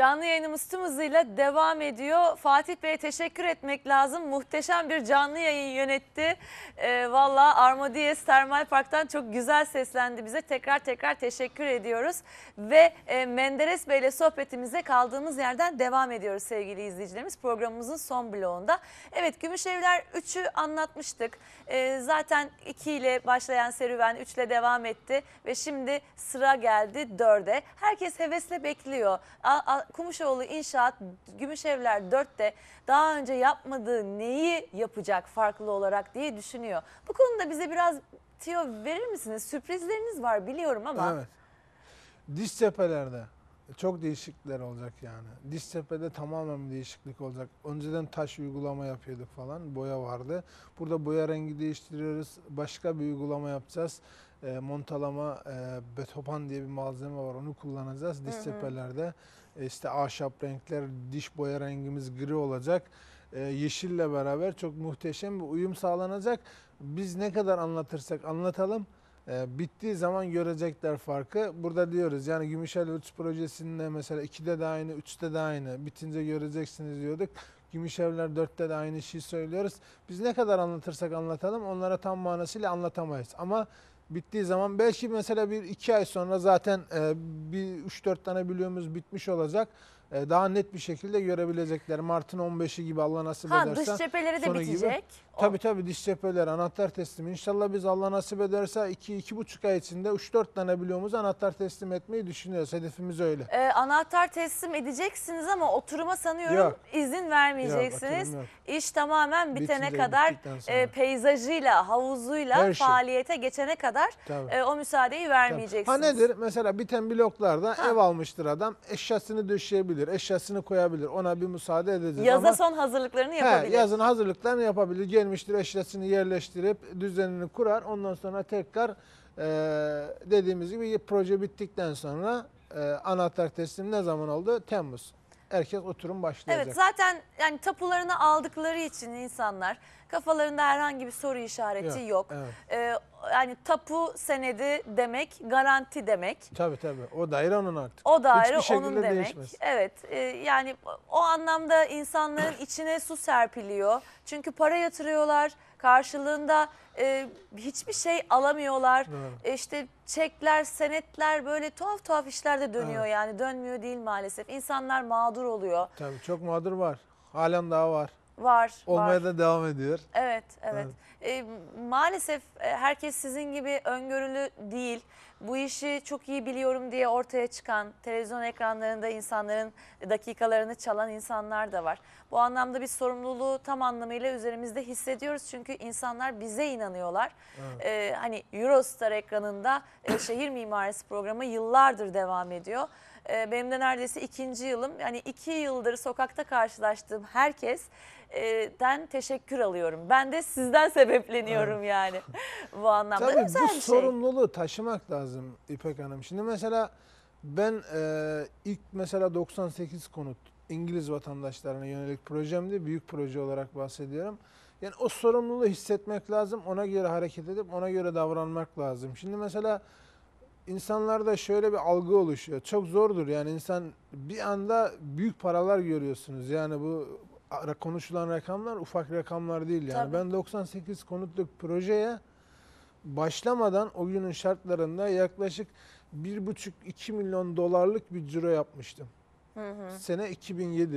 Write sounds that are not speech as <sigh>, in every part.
Canlı yayınımız tüm hızıyla devam ediyor. Fatih Bey'e teşekkür etmek lazım. Muhteşem bir canlı yayın yönetti. Ee, Valla Armadies Termal Park'tan çok güzel seslendi bize. Tekrar tekrar teşekkür ediyoruz. Ve e, Menderes Bey'le sohbetimize kaldığımız yerden devam ediyoruz sevgili izleyicilerimiz. Programımızın son bloğunda. Evet Gümüşevler 3'ü anlatmıştık. Ee, zaten 2 ile başlayan serüven 3 ile devam etti. Ve şimdi sıra geldi 4'e. Herkes hevesle bekliyor. A- Kumuşoğlu İnşaat Gümüşevler 4'te daha önce yapmadığı neyi yapacak farklı olarak diye düşünüyor. Bu konuda bize biraz tiyo verir misiniz? Sürprizleriniz var biliyorum ama. Evet. Diş cephelerde çok değişiklikler olacak yani. Diş cephede tamamen bir değişiklik olacak. Önceden taş uygulama yapıyorduk falan. Boya vardı. Burada boya rengi değiştiriyoruz. Başka bir uygulama yapacağız. E, montalama e, betopan diye bir malzeme var. Onu kullanacağız diş Hı hı. İşte ahşap renkler, diş boya rengimiz gri olacak. E, yeşille beraber çok muhteşem bir uyum sağlanacak. Biz ne kadar anlatırsak anlatalım e, bittiği zaman görecekler farkı. Burada diyoruz yani Gümüşhane 3 projesinde mesela 2'de de aynı, 3'te de aynı. Bitince göreceksiniz diyorduk. Gümüşevler 4'te de aynı şeyi söylüyoruz. Biz ne kadar anlatırsak anlatalım onlara tam manasıyla anlatamayız. Ama bittiği zaman belki mesela bir iki ay sonra zaten e, bir 3-4 tane biliyorumuz bitmiş olacak. E, daha net bir şekilde görebilecekler. Mart'ın 15'i gibi Allah nasip Ha ederse. dış cepheleri de sonu gibi. Tabii tabii diş cepheler, anahtar teslim. İnşallah biz Allah nasip ederse 2-2,5 ay içinde 3-4 tane bloğumuza anahtar teslim etmeyi düşünüyoruz. Hedefimiz öyle. Ee, anahtar teslim edeceksiniz ama oturuma sanıyorum Yok. izin vermeyeceksiniz. oturum yok. İş tamamen bitene Bitince, kadar bittikten sonra. e, peyzajıyla, havuzuyla Her şey. faaliyete geçene kadar Tabii. e, o müsaadeyi vermeyeceksiniz. Ha nedir? Mesela biten bloklarda Ha. ev almıştır adam. Eşyasını döşeyebilir, eşyasını koyabilir. Ona bir müsaade edeceğiz. Yaza Ama son hazırlıklarını he, yapabilir. yazın hazırlıklarını yapabilir. Gelmiştir eşyasını yerleştirip düzenini kurar. Ondan sonra tekrar e, dediğimiz gibi proje bittikten sonra e, anahtar teslim ne zaman oldu? Temmuz. Herkes oturum başlayacak. Evet zaten yani tapularını aldıkları için insanlar kafalarında herhangi bir soru işareti yok. Evet. Ee, yani tapu senedi demek garanti demek. Tabii tabii. O daire onun artık. O daire Hiçbir onun demek. değişmez. Evet e, yani o anlamda insanların <coughs> içine su serpiliyor. Çünkü para yatırıyorlar. Karşılığında e, hiçbir şey alamıyorlar. Doğru. E, işte çekler, senetler böyle tuhaf tuhaf işler de dönüyor Evet. yani. Dönmüyor değil maalesef. İnsanlar mağdur oluyor. Tabii çok mağdur var. Halen daha var. Var, Olmaya var. da devam ediyor. Evet, evet. E, maalesef e, herkes sizin gibi öngörülü değil. Bu işi çok iyi biliyorum diye ortaya çıkan, televizyon ekranlarında insanların dakikalarını çalan insanlar da var. Bu anlamda biz sorumluluğu tam anlamıyla üzerimizde hissediyoruz. Çünkü insanlar bize inanıyorlar. Evet. E, hani Eurostar ekranında e, şehir mimarisi programı yıllardır devam ediyor. E, benim de neredeyse ikinci yılım. Yani iki yıldır sokakta karşılaştığım herkes e, den teşekkür alıyorum. Ben de sizden <laughs> sebepleniyorum yani bu anlamda. Tabii bu bir şey. sorumluluğu taşımak lazım İpek Hanım. Şimdi mesela ben e, ilk mesela 98 konut İngiliz vatandaşlarına yönelik projemdi. Büyük proje olarak bahsediyorum. Yani o sorumluluğu hissetmek lazım. Ona göre hareket edip ona göre davranmak lazım. Şimdi mesela insanlarda şöyle bir algı oluşuyor. Çok zordur yani insan bir anda büyük paralar görüyorsunuz. Yani bu konuşulan rakamlar ufak rakamlar değil yani. Tabii. Ben 98 konutluk projeye başlamadan o günün şartlarında yaklaşık 1,5-2 milyon dolarlık bir ciro yapmıştım. Hı hı. Sene 2007.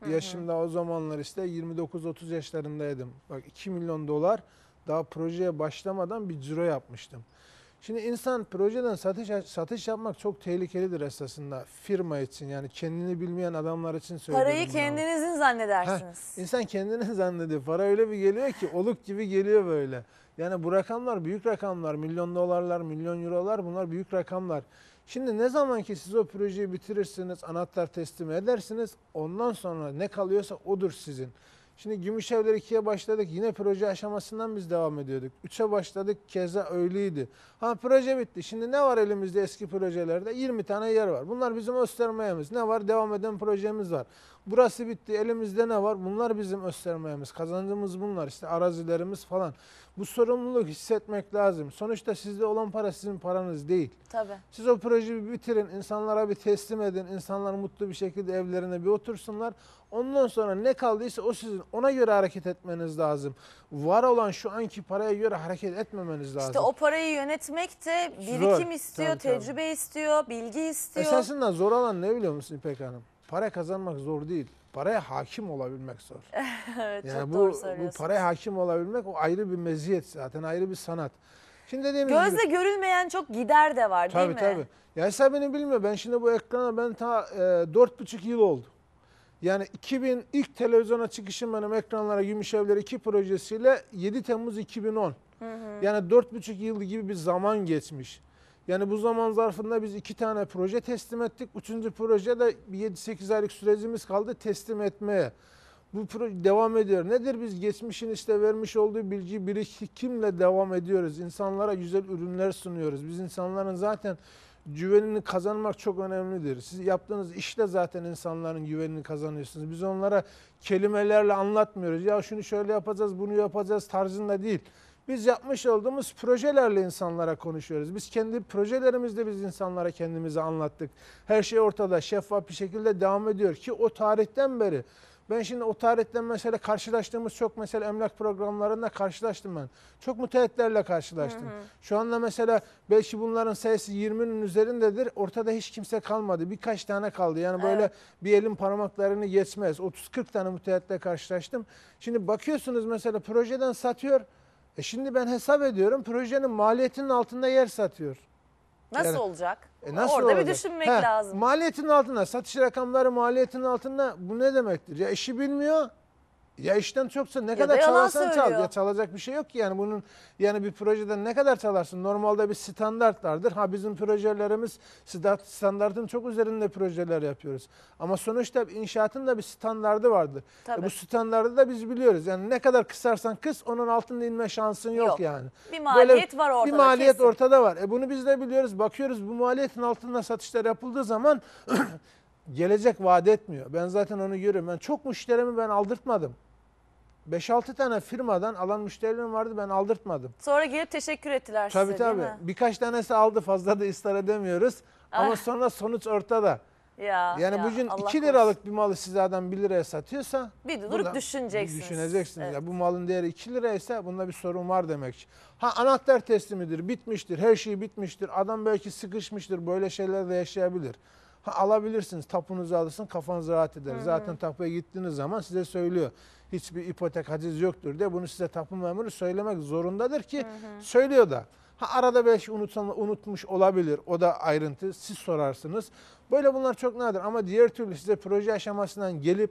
Hı hı. Yaşımda o zamanlar işte 29-30 yaşlarındaydım. Bak 2 milyon dolar daha projeye başlamadan bir ciro yapmıştım. Şimdi insan projeden satış satış yapmak çok tehlikelidir esasında firma için yani kendini bilmeyen adamlar için söylüyorum. Parayı kendinizin zannedersiniz. İnsan kendini <laughs> zannediyor. Para öyle bir geliyor ki oluk gibi geliyor böyle. Yani bu rakamlar büyük rakamlar. Milyon dolarlar, milyon eurolar bunlar büyük rakamlar. Şimdi ne zaman ki siz o projeyi bitirirsiniz, anahtar teslim edersiniz ondan sonra ne kalıyorsa odur sizin. Şimdi Gümüşevler 2'ye başladık. Yine proje aşamasından biz devam ediyorduk. 3'e başladık. Keza öyleydi. Ha proje bitti. Şimdi ne var elimizde eski projelerde? 20 tane yer var. Bunlar bizim göstermeyemiz. Ne var? Devam eden projemiz var. Burası bitti. Elimizde ne var? Bunlar bizim öz sermayemiz. Kazancımız bunlar. İşte arazilerimiz falan. Bu sorumluluk hissetmek lazım. Sonuçta sizde olan para sizin paranız değil. Tabii. Siz o projeyi bir bitirin, insanlara bir teslim edin, insanlar mutlu bir şekilde evlerine bir otursunlar. Ondan sonra ne kaldıysa o sizin. Ona göre hareket etmeniz lazım. Var olan şu anki paraya göre hareket etmemeniz lazım. İşte o parayı yönetmek de Zor. birikim istiyor, Tabii, tabii. tecrübe istiyor, bilgi istiyor. Esasında zor olan ne biliyor musun İpek Hanım? Para kazanmak zor değil. Paraya hakim olabilmek zor. <laughs> evet, Yani çok bu, doğru bu paraya hakim olabilmek o ayrı bir meziyet zaten ayrı bir sanat. Şimdi dediğimiz gibi Gözle görülmeyen çok gider de var değil tabii mi? tabii. Ya hesabını bilmiyor. Ben şimdi bu ekrana ben ta e, dört buçuk yıl oldu. Yani 2000 ilk televizyona çıkışım benim ekranlara Gümüşevler 2 projesiyle 7 Temmuz 2010. Yani dört buçuk yıl gibi bir zaman geçmiş. Yani bu zaman zarfında biz iki tane proje teslim ettik. Üçüncü projede bir 7-8 aylık sürecimiz kaldı teslim etmeye. Bu proje devam ediyor. Nedir biz geçmişin işte vermiş olduğu bilgi birikimle devam ediyoruz. İnsanlara güzel ürünler sunuyoruz. Biz insanların zaten güvenini kazanmak çok önemlidir. Siz yaptığınız işte zaten insanların güvenini kazanıyorsunuz. Biz onlara kelimelerle anlatmıyoruz. Ya şunu şöyle yapacağız, bunu yapacağız tarzında değil. Biz yapmış olduğumuz projelerle insanlara konuşuyoruz. Biz kendi projelerimizde biz insanlara kendimizi anlattık. Her şey ortada, şeffaf bir şekilde devam ediyor ki o tarihten beri ben şimdi o tarihten mesela karşılaştığımız çok mesela emlak programlarında karşılaştım ben. Çok müteahhitlerle karşılaştım. Şu anda mesela belki bunların sayısı 20'nin üzerindedir. Ortada hiç kimse kalmadı. Birkaç tane kaldı. Yani böyle Evet. bir elin parmaklarını geçmez. 30-40 tane müteahhitle karşılaştım. Şimdi bakıyorsunuz mesela projeden satıyor. E şimdi ben hesap ediyorum. Projenin maliyetinin altında yer satıyor. Nasıl Yani- olacak? E nasıl Orada bir olacak? düşünmek He, lazım. Maliyetin altında, satış rakamları maliyetin altında bu ne demektir? Ya işi bilmiyor, ya işten çoksa ne da kadar çalarsan çal. Ya çalacak bir şey yok ki yani bunun yani bir projeden ne kadar çalarsın? Normalde bir standart vardır. Ha bizim projelerimiz standart, standartın çok üzerinde projeler yapıyoruz. Ama sonuçta inşaatın da bir standardı vardır. E bu standardı da biz biliyoruz. Yani ne kadar kısarsan kıs onun altında inme şansın yok, Yok. yani. Bir maliyet var ortada. Bir maliyet kesin. ortada var. E bunu biz de biliyoruz. Bakıyoruz bu maliyetin altında satışlar yapıldığı zaman <clears throat> <clears throat> gelecek vaat etmiyor. Ben zaten onu görüyorum. Ben çok müşterimi ben aldırtmadım. 5-6 tane firmadan alan müşterilerim vardı ben aldırtmadım. Sonra gelip teşekkür ettiler Tabii size tabii. değil mi? Birkaç tanesi aldı fazla da ısrar edemiyoruz. Ama Ah. sonra sonuç ortada. Ya, Yani ya, bugün Allah 2 korusun. liralık bir malı size adam 1 liraya satıyorsa Bir durup düşüneceksiniz. Düşüneceksiniz. Evet. Ya bu malın değeri 2 liraysa bunda bir sorun var demek. Ha anahtar teslimidir, bitmiştir, her şey bitmiştir. Adam belki sıkışmıştır, böyle şeyler de yaşayabilir. Ha alabilirsiniz, tapunuzu alırsın, kafanız rahat eder. Zaten tapuya gittiğiniz zaman size söylüyor. Hiçbir ipotek haciz yoktur diye bunu size tapu memuru söylemek zorundadır ki söylüyor da. Ha arada belki unutan, unutmuş olabilir. O da ayrıntı. Siz sorarsınız. Böyle bunlar çok nadir ama diğer türlü size proje aşamasından gelip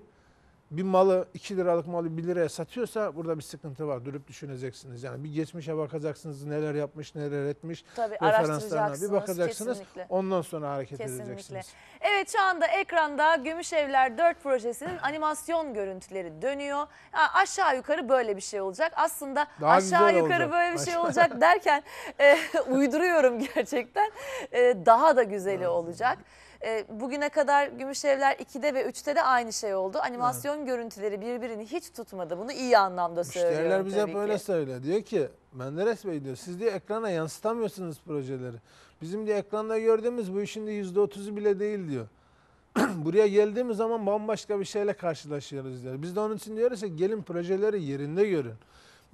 bir malı 2 liralık malı 1 liraya satıyorsa burada bir sıkıntı var. Durup düşüneceksiniz. Yani bir geçmişe bakacaksınız neler yapmış, neler etmiş. Tabii araştıracaksınız. bir bakacaksınız. Kesinlikle. Ondan sonra hareket Kesinlikle. edeceksiniz. Evet şu anda ekranda Gümüşevler 4 projesinin animasyon görüntüleri dönüyor. Ha, aşağı yukarı böyle bir şey olacak. Aslında Daha aşağı yukarı olacak. böyle bir şey olacak derken e, <laughs> uyduruyorum gerçekten. E, daha da güzeli olacak. E, bugüne kadar Gümüşevler 2'de ve 3'te de aynı şey oldu. Animasyon görüntüleri birbirini hiç tutmadı. Bunu iyi anlamda söylüyorum Müşteriler bize tabii hep öyle ki. söylüyor. Diyor ki Menderes Bey diyor siz diyor ekrana yansıtamıyorsunuz projeleri. Bizim diyor ekranda gördüğümüz bu işin de %30'u bile değil diyor. <clears throat> Buraya geldiğimiz zaman bambaşka bir şeyle karşılaşıyoruz diyor. Biz de onun için diyoruz ki gelin projeleri yerinde görün.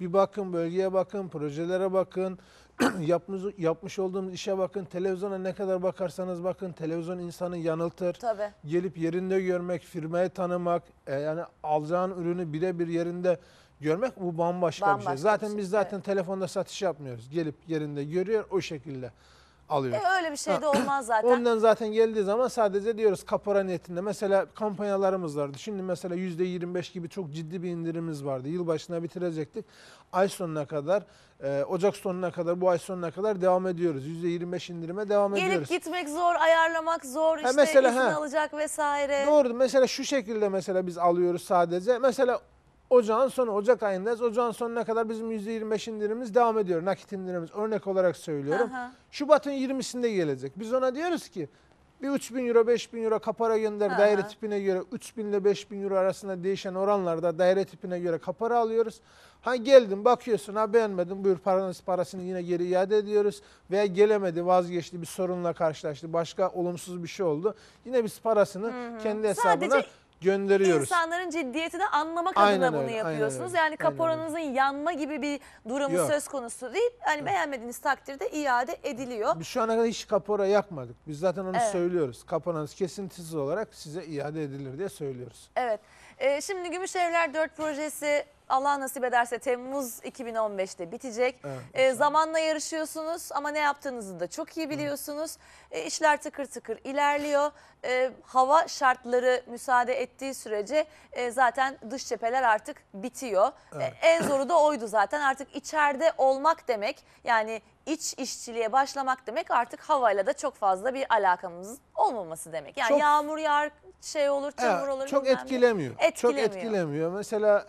Bir bakın bölgeye bakın, projelere bakın, <clears throat> yapmış, yapmış olduğumuz işe bakın, televizyona ne kadar bakarsanız bakın, televizyon insanı yanıltır. Tabii. Gelip yerinde görmek, firmayı tanımak, e, yani alacağın ürünü birebir yerinde görmek bu bambaşka, bir Bambaşka şey. bir Zaten şey, biz zaten telefonda satış yapmıyoruz. Gelip yerinde görüyor, o şekilde alıyor. E, öyle bir şey de olmaz zaten. Ondan zaten geldiği zaman sadece diyoruz kapora niyetinde. Mesela kampanyalarımız vardı. Şimdi mesela %25 gibi çok ciddi bir indirimimiz vardı. Yılbaşına bitirecektik. Ay sonuna kadar, e, Ocak sonuna kadar, bu ay sonuna kadar devam ediyoruz. %25 indirime devam Gelip ediyoruz. gitmek zor, ayarlamak zor, işte mesela, izin ha. alacak vesaire. Doğru. Mesela şu şekilde mesela biz alıyoruz sadece. Mesela ocağın sonu, Ocak ayındayız. Ocağın sonuna kadar bizim %25 indirimimiz devam ediyor. Nakit indirimimiz örnek olarak söylüyorum. Aha. Şubat'ın 20'sinde gelecek. Biz ona diyoruz ki Bir 3000 euro 5000 euro kapara gönder Hı daire hı. tipine göre 3000 ile 5000 euro arasında değişen oranlarda daire tipine göre kapara alıyoruz. Ha geldin bakıyorsun ha beğenmedin buyur paranın parasını yine geri iade ediyoruz. Veya gelemedi vazgeçti bir sorunla karşılaştı başka olumsuz bir şey oldu. Yine biz parasını kendi hesabına Sadece gönderiyoruz. İnsanların ciddiyetini anlamak Aynen adına bunu öyle, aynen yapıyorsunuz. Yani kaporanızın yanma gibi bir durumu Yok. söz konusu değil. Hani beğenmediğiniz takdirde iade ediliyor. Biz şu ana kadar hiç kapora yakmadık. Biz zaten onu Evet. söylüyoruz. Kaporanız kesintisiz olarak size iade edilir diye söylüyoruz. Evet. Ee, şimdi Gümüş Evler 4 projesi Allah nasip ederse Temmuz 2015'te bitecek. Evet, Ee, zamanla yarışıyorsunuz ama ne yaptığınızı da çok iyi biliyorsunuz. Ee, işler tıkır tıkır ilerliyor. Ee, hava şartları müsaade ettiği sürece e, zaten dış cepheler artık bitiyor. Evet. Ee, en zoru da oydu zaten artık içeride olmak demek yani iç işçiliğe başlamak demek artık havayla da çok fazla bir alakamız olmaması demek. Yani Çok- yağmur yağar şey olur çamur Evet, olur. çok ne. etkilemiyor. Çok Etkilemiyor. etkilemiyor. Mesela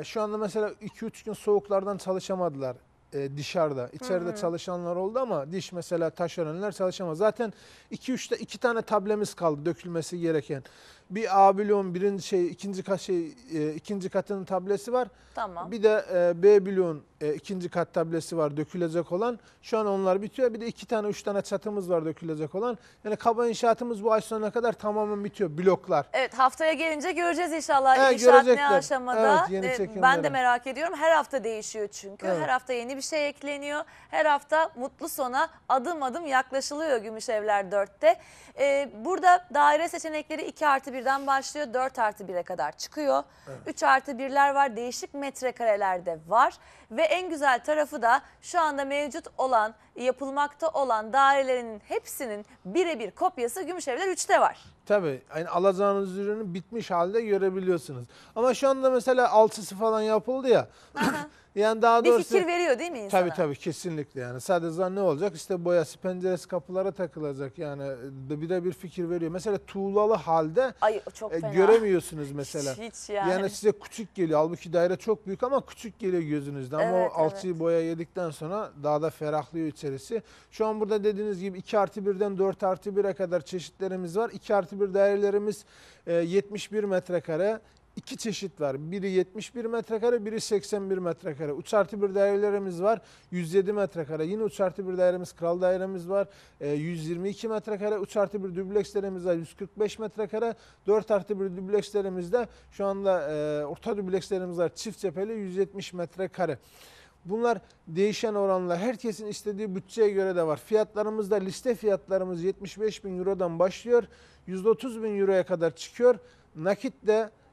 e, şu anda mesela 2-3 gün soğuklardan çalışamadılar e, dışarıda. İçeride çalışanlar oldu ama diş mesela taşeronlar çalışamaz. Zaten 2-3 iki tane tablemiz kaldı dökülmesi gereken. Bir A bloğun birinci şey ikinci kat şey e, ikinci katının tablesi var. Tamam. Bir de e, B bloğun e, ikinci kat tablesi var dökülecek olan. Şu an onlar bitiyor. Bir de iki tane üç tane çatımız var dökülecek olan. Yani kaba inşaatımız bu ay sonuna kadar tamamen bitiyor. Bloklar. Evet haftaya gelince göreceğiz inşallah Evet, inşaat ne görecekler. aşamada. Evet, yeni çekimleri. ben de merak ediyorum. Her hafta değişiyor çünkü. Evet. Her hafta yeni bir şey ekleniyor. Her hafta mutlu sona adım adım yaklaşılıyor Gümüş Evler 4'te. Ee, burada daire seçenekleri 2 artı 1'den başlıyor. 4 artı 1'e kadar çıkıyor. 3 artı 1'ler var. Değişik metrekarelerde var. Ve en güzel tarafı da şu anda mevcut olan, yapılmakta olan dairelerin hepsinin birebir kopyası Gümüş Evler 3'te var. Tabii yani alacağınız ürünü bitmiş halde görebiliyorsunuz. Ama şu anda mesela alçısı falan yapıldı ya. <laughs> yani daha Bir doğrusu fikir veriyor değil mi insana? Tabii tabii kesinlikle yani. Sadece ne olacak? İşte boyası, penceresi, kapılara takılacak. Yani de birebir fikir veriyor. Mesela tuğlalı halde Ay çok e, fena. göremiyorsunuz mesela. Hiç, hiç yani. Yani. size küçük geliyor. Halbuki daire çok büyük ama küçük geliyor gözünüzde. Ama Evet, o alçıyı boya yedikten sonra daha da ferahlıyor içerisi. Şu an burada dediğiniz gibi 2 artı 1'den 4 artı 1'e kadar çeşitlerimiz var. 2 artı 1 dairelerimiz e, 71 metrekare. İki çeşit var. Biri 71 metrekare, biri 81 metrekare. 3 artı 1 dairelerimiz var. 107 metrekare. Yine 3 artı 1 dairemiz, kral dairemiz var. E, 122 metrekare. 3 artı 1 dublekslerimiz var. 145 metrekare. 4 artı 1 dublekslerimizde şu anda e, orta dublekslerimiz var. Çift cepheli 170 metrekare. Bunlar değişen oranlar. Herkesin istediği bütçeye göre de var. Fiyatlarımızda liste fiyatlarımız 75 bin Euro'dan başlıyor. 130 bin Euro'ya kadar çıkıyor.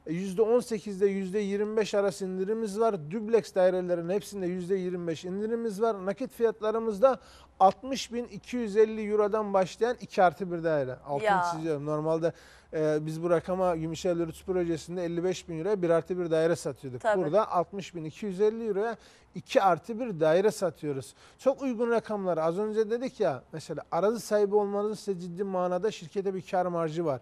Nakitte %18'de %25 arası indirimimiz var. Dubleks dairelerin hepsinde %25 indirimimiz var. Nakit fiyatlarımızda 60.250 Euro'dan başlayan 2 artı 1 daire. Altını çiziyorum. Normalde e, biz bu rakama Gümüşhane Rütü projesinde 55 bin euroya 1 artı 1 daire satıyorduk. Tabii. Burada 60.250 euroya 2 artı 1 daire satıyoruz. Çok uygun rakamlar. Az önce dedik ya mesela arazi sahibi olmanızın size ciddi manada şirkete bir kar marjı var.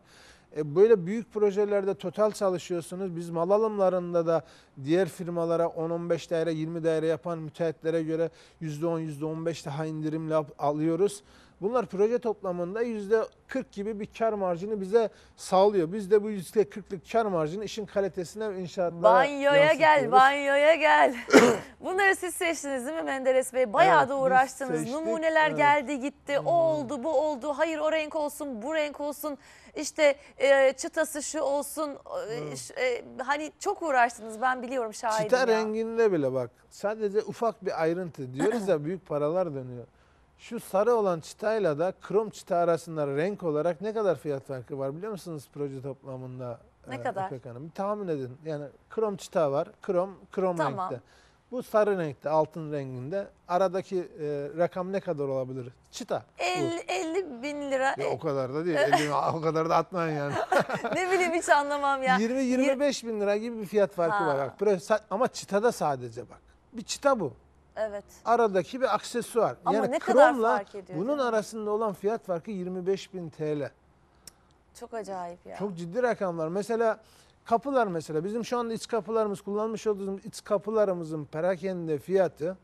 E, Böyle büyük projelerde total çalışıyorsunuz. Biz mal alımlarında da diğer firmalara 10-15 daire 20 daire yapan müteahhitlere göre %10 %15 daha indirimle al- alıyoruz. Bunlar proje toplamında %40 gibi bir kar marjını bize sağlıyor. Biz de bu %40'lık kar marjını işin kalitesine ve inşaatlara Banyoya gel, banyoya gel. <coughs> Bunları siz seçtiniz değil mi Menderes Bey? Bayağı Evet, da uğraştınız. seçtik, Numuneler evet. geldi gitti. O oldu, bu oldu. Hayır o renk olsun, bu renk olsun. İşte e, çıtası şu olsun. e, e, hani çok uğraştınız ben biliyorum şahidim Çita ya. renginde bile bak. Sadece ufak bir ayrıntı. Diyoruz ya büyük paralar dönüyor. Şu sarı olan çıtayla da krom çıta arasında renk olarak ne kadar fiyat farkı var biliyor musunuz proje toplamında? Ne e, kadar? İpek Hanım? Bir tahmin edin. Yani krom çıta var. Krom, krom Tamam. renkte. Bu sarı renkte, altın renginde. Aradaki e, rakam ne kadar olabilir? Çıta. bu. 50, 50 bin lira. Ya o kadar da değil. <laughs> 50 o kadar da atmayın yani. <laughs> ne bileyim hiç anlamam ya. 20-25 bin lira gibi bir fiyat farkı Ha. var. Bak, ama çıtada sadece bak. Bir çıta bu. Evet. aradaki bir aksesuar. Ama yani ne kadar fark ediyor, bunun arasında olan fiyat farkı 25.000 TL. Çok acayip ya. Çok ciddi rakamlar. Mesela kapılar mesela bizim şu anda iç kapılarımız kullanmış olduğumuz iç kapılarımızın perakende fiyatı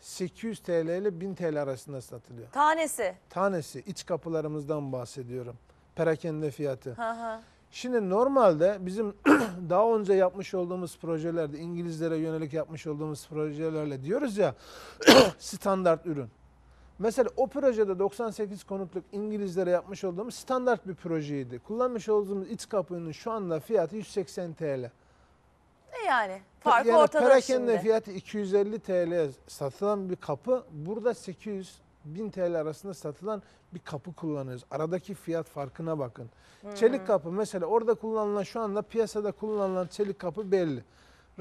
800 TL ile 1000 TL arasında satılıyor. Tanesi. Tanesi iç kapılarımızdan bahsediyorum. Perakende fiyatı. Hı hı. Şimdi normalde bizim <clears throat> daha önce yapmış olduğumuz projelerde İngilizlere yönelik yapmış olduğumuz projelerle diyoruz ya <clears throat> standart ürün. Mesela o projede 98 konutluk İngilizlere yapmış olduğumuz standart bir projeydi. Kullanmış olduğumuz iç kapının şu anda fiyatı 180 TL. Ne yani? Fark yani ortada perakende şimdi. fiyatı 250 TL satılan bir kapı burada 800 1000 TL arasında satılan bir kapı kullanıyoruz. Aradaki fiyat farkına bakın. Çelik kapı mesela orada kullanılan şu anda piyasada kullanılan çelik kapı belli.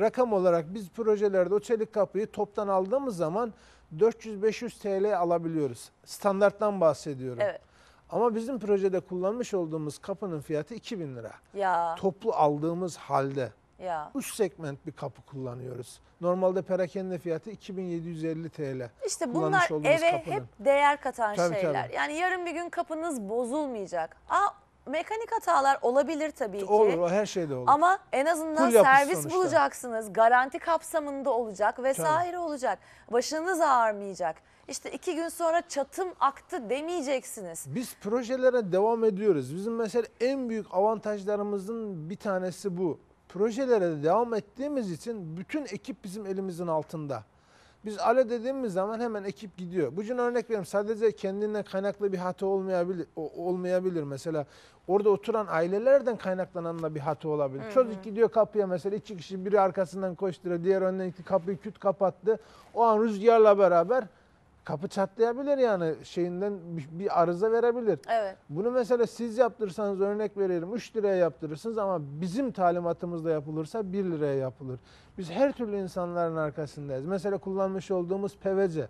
Rakam olarak biz projelerde o çelik kapıyı toptan aldığımız zaman 400-500 TL alabiliyoruz. Standarttan bahsediyorum. Evet. Ama bizim projede kullanmış olduğumuz kapının fiyatı 2000 lira. Ya Toplu aldığımız halde ya. üst segment bir kapı kullanıyoruz. Normalde perakende fiyatı 2750 TL. İşte bunlar eve kapının. hep değer katan Tabii, şeyler. tabii. Yani yarın bir gün kapınız bozulmayacak. Aa, mekanik hatalar olabilir tabii ki. Olur, o her şeyde olur. Ama en azından Full servis sonuçta. bulacaksınız. Garanti kapsamında olacak vesaire olacak. Başınız ağrmayacak. İşte iki gün sonra çatım aktı demeyeceksiniz. Biz projelere devam ediyoruz. Bizim mesela en büyük avantajlarımızın bir tanesi bu. Projelere devam ettiğimiz için bütün ekip bizim elimizin altında. Biz alo dediğimiz zaman hemen ekip gidiyor. Bugün örnek vereyim sadece kendinden kaynaklı bir hata olmayabilir. olmayabilir mesela. Orada oturan ailelerden kaynaklanan da bir hata olabilir. Çocuk gidiyor kapıya mesela iki kişi biri arkasından koşturuyor, diğer önden gitti, kapıyı küt kapattı. O an rüzgarla beraber kapı çatlayabilir yani şeyinden bir- arıza verebilir. Evet. Bunu mesela siz yaptırsanız örnek veririm 3 liraya yaptırırsınız ama bizim talimatımızda yapılırsa 1 liraya yapılır. Biz her türlü insanların arkasındayız. Mesela kullanmış olduğumuz PVC.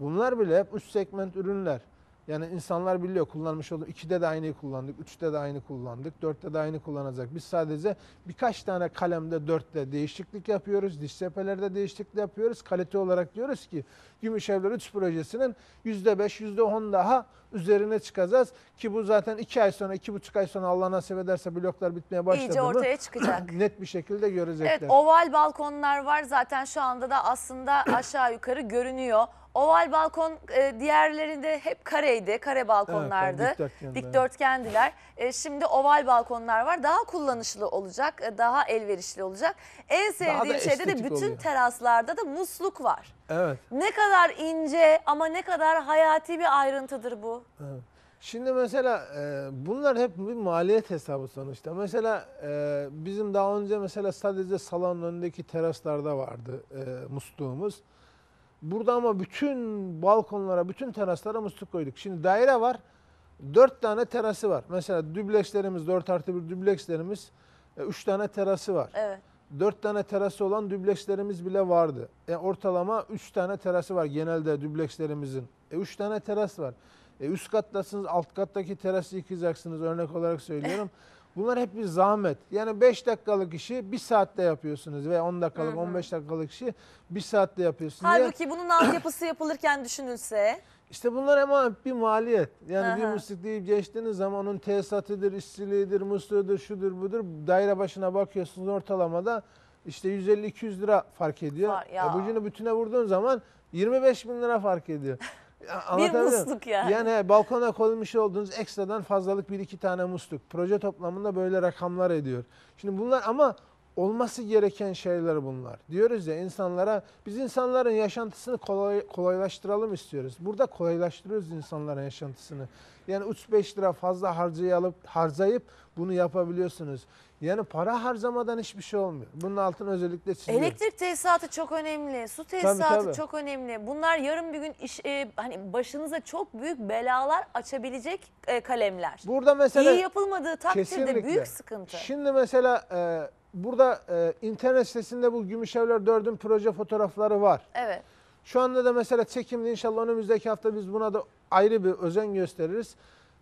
Bunlar bile hep üst segment ürünler. Yani insanlar biliyor kullanmış olduğu 2'de de aynıyı kullandık, 3'te de aynı kullandık, 4'te de aynı kullanacak. Biz sadece birkaç tane kalemde 4'te değişiklik yapıyoruz, diş cephelerde değişiklik yapıyoruz. Kalite olarak diyoruz ki Gümüşevler 3 projesinin %5, %10 daha üzerine çıkacağız. Ki bu zaten 2 ay sonra, 2,5 ay sonra Allah nasip ederse bloklar bitmeye başladı İyice mı ortaya çıkacak. <laughs> net bir şekilde görecekler. Evet oval balkonlar var zaten şu anda da aslında <clears throat> aşağı yukarı görünüyor. Oval balkon e, diğerlerinde hep kareydi, kare balkonlardı. Evet, dikdörtgendi. Dikdörtgendiler. E, şimdi oval balkonlar var. Daha kullanışlı olacak, e, daha elverişli olacak. En sevdiğim şeyde de estetik bütün oluyor. teraslarda da musluk var. Evet. Ne kadar ince ama ne kadar hayati bir ayrıntıdır bu. Evet. Şimdi mesela e, bunlar hep bir maliyet hesabı sonuçta. Mesela e, bizim daha önce mesela sadece salonun önündeki teraslarda vardı e, musluğumuz. Burada ama bütün balkonlara, bütün teraslara musluk koyduk. Şimdi daire var. Dört tane terası var. Mesela düblekslerimiz, 4 artı bir düblekslerimiz, e, üç tane terası var. Evet. Dört tane terası olan düblekslerimiz bile vardı. Yani ortalama üç tane terası var genelde düblekslerimizin. E, üç tane teras var. E, üst kattasınız, alt kattaki terası yıkacaksınız örnek olarak söylüyorum. <laughs> Bunlar hep bir zahmet. Yani 5 dakikalık işi bir saatte yapıyorsunuz veya 10 dakikalık, 15 dakikalık işi bir saatte yapıyorsunuz. Halbuki bunun altyapısı yapılırken düşünülse İşte bunlar ama bir maliyet. Yani bir Aha. musluk deyip geçtiğiniz zaman onun tesisatıdır, işçiliğidir, musluğudur, şudur budur. Daire başına bakıyorsunuz ortalamada işte 150-200 lira fark ediyor. Var ya. E, Bucunu bütüne vurduğun zaman 25 bin lira fark ediyor. Muyum? musluk yani. Yani balkona koymuş olduğunuz ekstradan fazlalık bir iki tane musluk. Proje toplamında böyle rakamlar ediyor. Şimdi bunlar ama olması gereken şeyler bunlar. Diyoruz ya insanlara biz insanların yaşantısını kolay, kolaylaştıralım istiyoruz. Burada kolaylaştırıyoruz insanların yaşantısını. Yani 3-5 lira fazla harcayıp, harcayıp bunu yapabiliyorsunuz. Yani para harcamadan hiçbir şey olmuyor. Bunun altını özellikle çiziyorum. Elektrik tesisatı çok önemli, su tesisatı tabii. çok önemli. Bunlar yarın bir gün iş, e, hani başınıza çok büyük belalar açabilecek e, kalemler. Burada mesela İyi yapılmadığı takdirde Kesinlikle. büyük sıkıntı. Şimdi mesela e, burada e, internet sitesinde bu Gümüşevler 4'ün proje fotoğrafları var. Evet. Şu anda da mesela çekimde inşallah önümüzdeki hafta biz buna da ayrı bir özen gösteririz.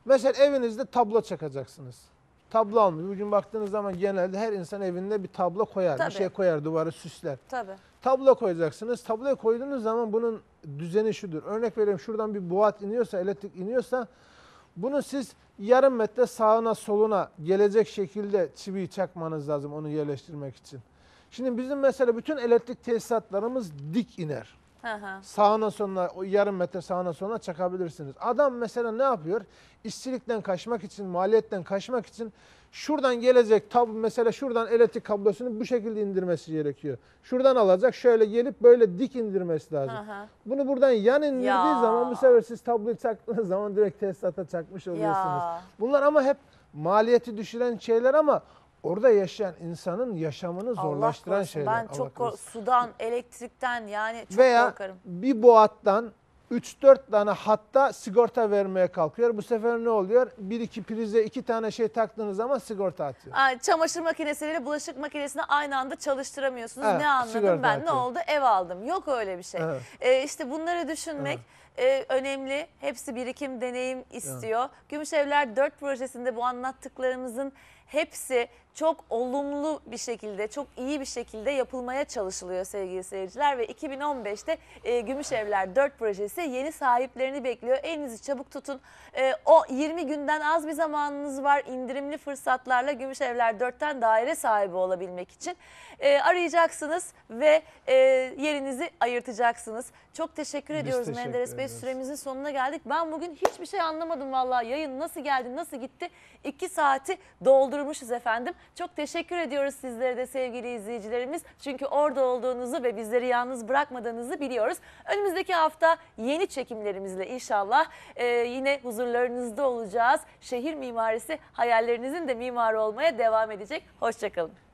Mesela evinizde tablo çakacaksınız. Tablo almış. Bugün baktığınız zaman genelde her insan evinde bir tablo koyar. Tabii. Bir şey koyar, duvarı süsler. Tabii. Tablo koyacaksınız. Tabloya koyduğunuz zaman bunun düzeni şudur. Örnek vereyim şuradan bir boğat iniyorsa, elektrik iniyorsa bunu siz yarım metre sağına soluna gelecek şekilde çiviyi çakmanız lazım onu yerleştirmek için. Şimdi bizim mesela bütün elektrik tesisatlarımız dik iner. Hı. Sağına sonuna o yarım metre sağına sonuna çakabilirsiniz. Adam mesela ne yapıyor? İşçilikten kaçmak için, maliyetten kaçmak için şuradan gelecek tab mesela şuradan elektrik kablosunu bu şekilde indirmesi gerekiyor. Şuradan alacak şöyle gelip böyle dik indirmesi lazım. Hı. Bunu buradan yan indirdiği Ya. zaman bu sefer siz tabloyu çaktığınız zaman direkt tesisata çakmış oluyorsunuz. Ya. Bunlar ama hep maliyeti düşüren şeyler ama orada yaşayan insanın yaşamını Allah zorlaştıran korusun. şeyler. Ben Allah çok kork- sudan, elektrikten yani çok Veya korkarım. bir boğattan 3-4 tane hatta sigorta vermeye kalkıyor. Bu sefer ne oluyor? Bir iki prize iki tane şey taktığınız zaman sigorta atıyor. Aa, çamaşır makinesiyle bulaşık makinesini aynı anda çalıştıramıyorsunuz. Evet, ne anladım ben? Ne atıyor. oldu? Ev aldım. Yok öyle bir şey. Evet. Ee, işte bunları düşünmek e, önemli. Hepsi birikim, deneyim istiyor. Gümüşevler 4 projesinde bu anlattıklarımızın hepsi çok olumlu bir şekilde, çok iyi bir şekilde yapılmaya çalışılıyor sevgili seyirciler. Ve 2015'te e, Gümüşevler 4 projesi yeni sahiplerini bekliyor. Elinizi çabuk tutun. E, o 20 günden az bir zamanınız var indirimli fırsatlarla Gümüşevler 4'ten daire sahibi olabilmek için. E, arayacaksınız ve e, yerinizi ayırtacaksınız. Çok teşekkür Biz ediyoruz teşekkür Menderes Bey. Süremizin sonuna geldik. Ben bugün hiçbir şey anlamadım vallahi. Yayın nasıl geldi, nasıl gitti? İki saati doldurmuşuz efendim. Çok teşekkür ediyoruz sizlere de sevgili izleyicilerimiz. Çünkü orada olduğunuzu ve bizleri yalnız bırakmadığınızı biliyoruz. Önümüzdeki hafta yeni çekimlerimizle inşallah e, yine huzurlarınızda olacağız. Şehir mimarisi hayallerinizin de mimarı olmaya devam edecek. Hoşçakalın.